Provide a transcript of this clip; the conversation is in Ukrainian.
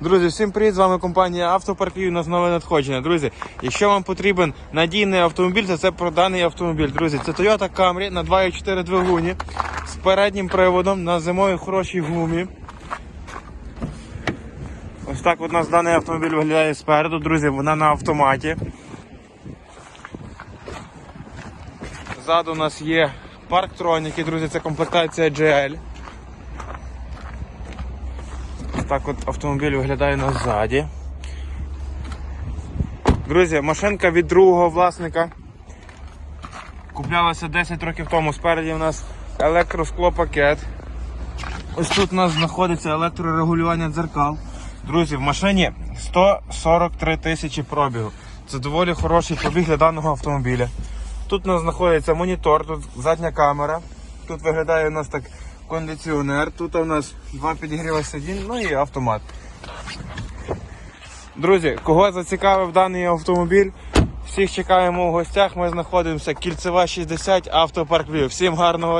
Друзі, всім привіт! З вами компанія Автопарків. У нас нове надходження. Друзі, якщо вам потрібен надійний автомобіль, то це про даний автомобіль. Друзі, це Toyota Camry на 2.4 двигуні з переднім приводом на зимовій хорошій гумі. Ось так от у нас даний автомобіль виглядає спереду, друзі, вона на автоматі. Ззаду у нас є парктроніки, друзі, це комплектація GL. Ось так от автомобіль виглядає назаді. Друзі, машинка від другого власника. Куплялася 10 років тому. Спереді у нас електросклопакет. Ось тут у нас знаходиться електрорегулювання дзеркал. Друзі, в машині 143 тисячі пробігу. Це доволі хороший пробіг для даного автомобіля. Тут у нас знаходиться монітор, тут задня камера. Тут виглядає у нас так кондиціонер. Тут у нас два підігріва сидінь, ну і автомат. Друзі, кого зацікавив даний автомобіль? Всіх чекаємо у гостях. Ми знаходимося кільцева 60 автопарк Львів. Всім гарного